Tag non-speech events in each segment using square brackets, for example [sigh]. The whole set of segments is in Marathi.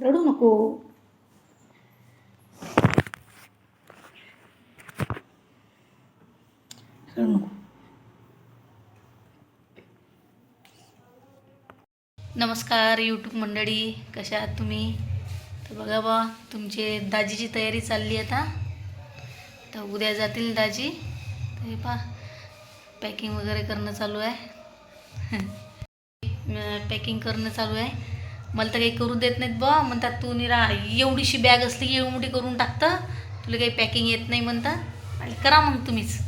रडू नको. रडू नको. नमस्कार यूट्यूब मंडळी. कशा आहात तुम्ही? तर बघा बा तुमचे दाजीची तयारी चालली आता. तर उद्या जातील दाजी. तर हे पा पॅकिंग वगैरे करणं चालू आहे. [laughs] पॅकिंग करणं चालू आहे. मला तर काही करू देत नाहीत बा म्हणतात तू निरा एवढीशी बॅग असली की एवढी करून टाकतं तुला काही पॅकिंग येत नाही म्हणतात. आणि करा मग तुम्हीच.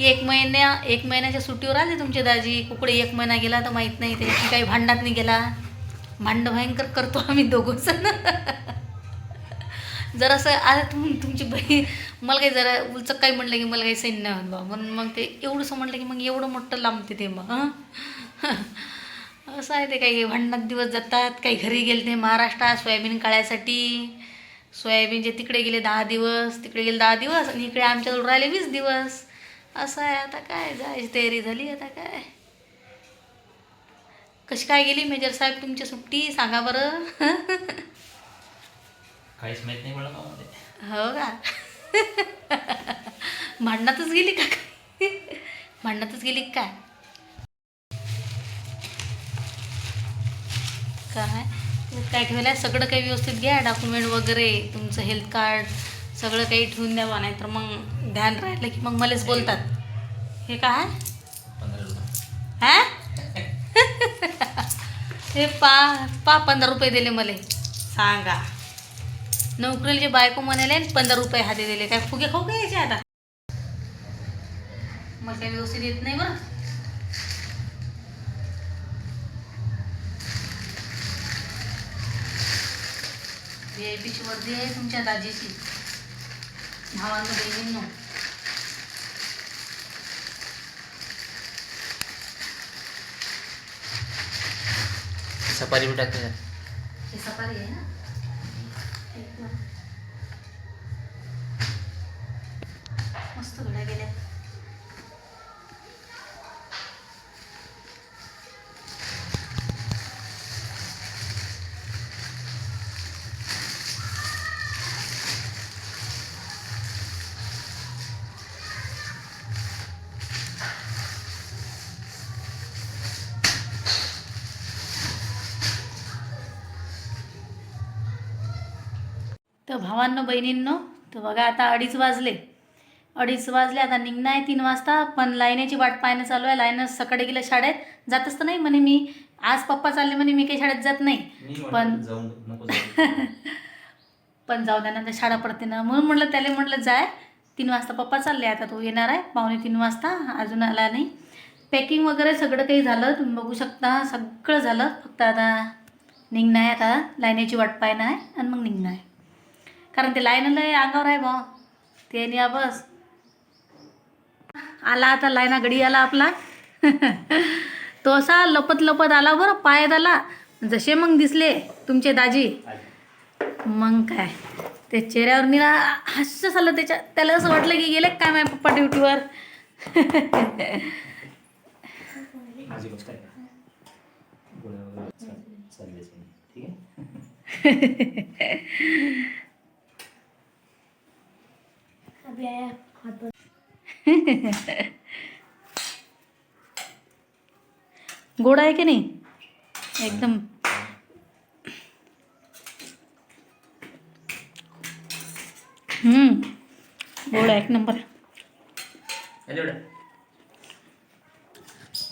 एक महिन्या एक महिन्याच्या सुट्टीवर आले तुमचे दाजी. कुकडे एक महिना गेला तर माहीत नाही त्याची काही भांडात नाही गेला भांड भयंकर करतो आम्ही दोघं जण. जरासं आता तुम तुमची बहीण. मला काही जरा उलचक काही म्हणलं की मला काही सैन्य बा म्हणून मग ते एवढंसं म्हटलं की मग एवढं मोठं लांबते ते मग असं आहे ते काही भांडणात दिवस जातात काही घरी गेले ते महाराष्ट्रात सोयाबीन काढायसाठी. सोयाबीनचे तिकडे गेले दहा दिवस तिकडे गेले दहा दिवस आणि इकडे आमच्याजवळ राहिले वीस दिवस. असं आहे आता काय जायची तयारी झाली आता काय? कशी काय गेली मेजर साहेब तुमची सुट्टी? सांगा बरं. काहीच माहीत नाही मला हो का? [laughs] भांडणातच गेली का? भांडणातच गेली का? काय काय काय ठेवलं आहे सगळं काही व्यवस्थित घ्या डॉक्युमेंट वगैरे तुमचं हेल्थ कार्ड सगळं काही ठेवून द्यावा नाही तर मग ध्यान राहिलं की मग मलाच बोलतात. हे काय हा? हे? पा पा पंधरा रुपये दिले मला. सांगा. नोकरीचे बायको म्हणाले पंधरा रुपये हाती दिले. काय फुगे खाऊ काय याचे आता? मला काही व्यवस्थित येत नाही बरं. आय पीची वर्दी आहे तुमच्या दाजीची. भावांनो बहिणींनो सफारी बी टाकते हे सफारी आहे ना? तर भावांनो बहिणींनो तर बघा आता अडीच वाजले. अडीच वाजले आता निघणं आहे तीन वाजता पण लाईनीची वाट पाहणं चालू आहे. लाईन सकाळी गेलं शाळेत जातच तर नाही म्हणे मी आज पप्पा चालले म्हणे मी काही शाळेत जात नाही. पण. पण जाऊ [laughs] द्या नंतर शाळा पडते ना. म्हणून म्हटलं त्याला म्हटलं जाय. तीन वाजता पप्पा चालले आता तो येणार आहे. पावणे तीन वाजता अजून आला नाही. पॅकिंग वगैरे सगळं काही झालं तुम्ही बघू शकता. सगळं झालं फक्त आता निघणं आहे आता लाईनीची वाट पाहणं आहे आणि मग निघणं आहे कारण ते लाईन लय अंगावर आहे बा ते नाही बस. आला आता लाईना गडी आला आपला. [laughs] तो असा लपत लपत आला बरं पायात आला. जसे मग दिसले तुमचे दाजी. मग काय? ते चेहऱ्यावर निरा हास्यच आलं त्याच्या त्याला असं वाटलं की गेले काय माझ्या पप्पा ड्युटीवर. ठीक आहे? [laughs] [laughs] गोड आहे की नाही? एकदम. हम्म. गोड आहे एक नंबर.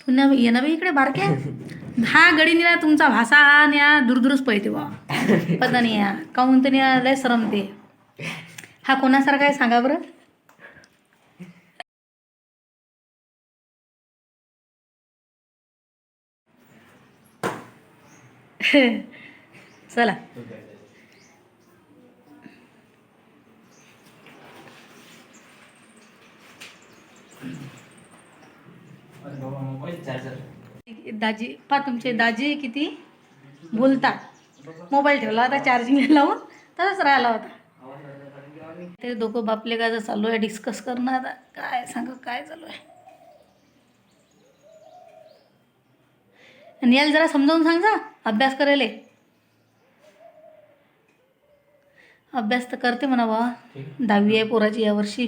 पुन्हा ये ना बाई इकडे बारक्या. हा गडी तुमचा भाषा आणि या दूरदूरच पळते बा पता नाही या. काऊन तर न्या लय सरमते हा कोणासारखा आहे सांगा बरं? [laughs] चला. दाजी पा तुमचे दाजी किती बोलतात. मोबाईल ठेवला होता चार्जिंग लावून तसंच राहिला होता. ते दोघं बापले का चालू आहे डिस्कस करणं आता? काय सांग काय चालू आहे? आणि याला जरा समजावून सांग जा अभ्यास करायला अभ्यास तर करते म्हणा बा दहावी आहे पोराची यावर्षी?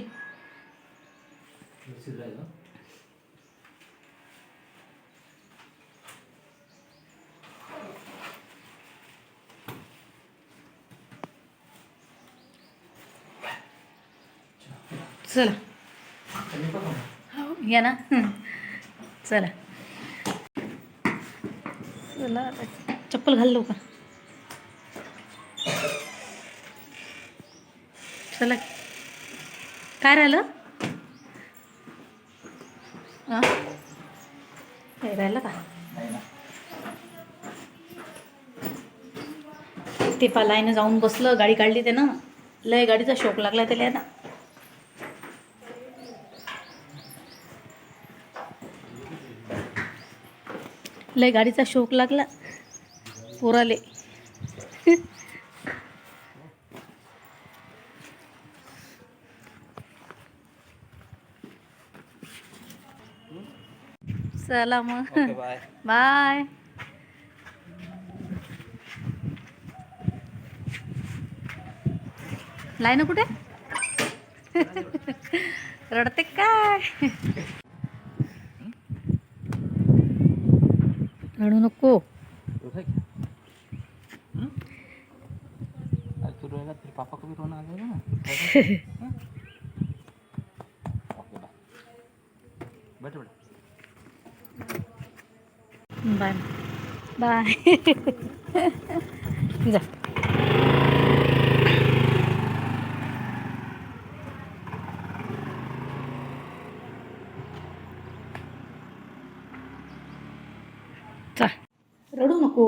चला. हो या ना. चला. चला चप्पल घाल लवकर. चला. काय राहिलं? काय राहिलं का? ते ना ते पालायनं जाऊन बसलं गाडी काढली त्यानं. लय गाडीचा शोक लागला त्याला ना लय गाडीचा शोक लागला. पोराले. चला मग. बाय. बाय. लाईन कुठे? रडते काय? रडू नको. तो तेरे पापा को भी रोना आ जाएगा ना बैठ बाय. बाय. [laughs] जा. चा रडू नको.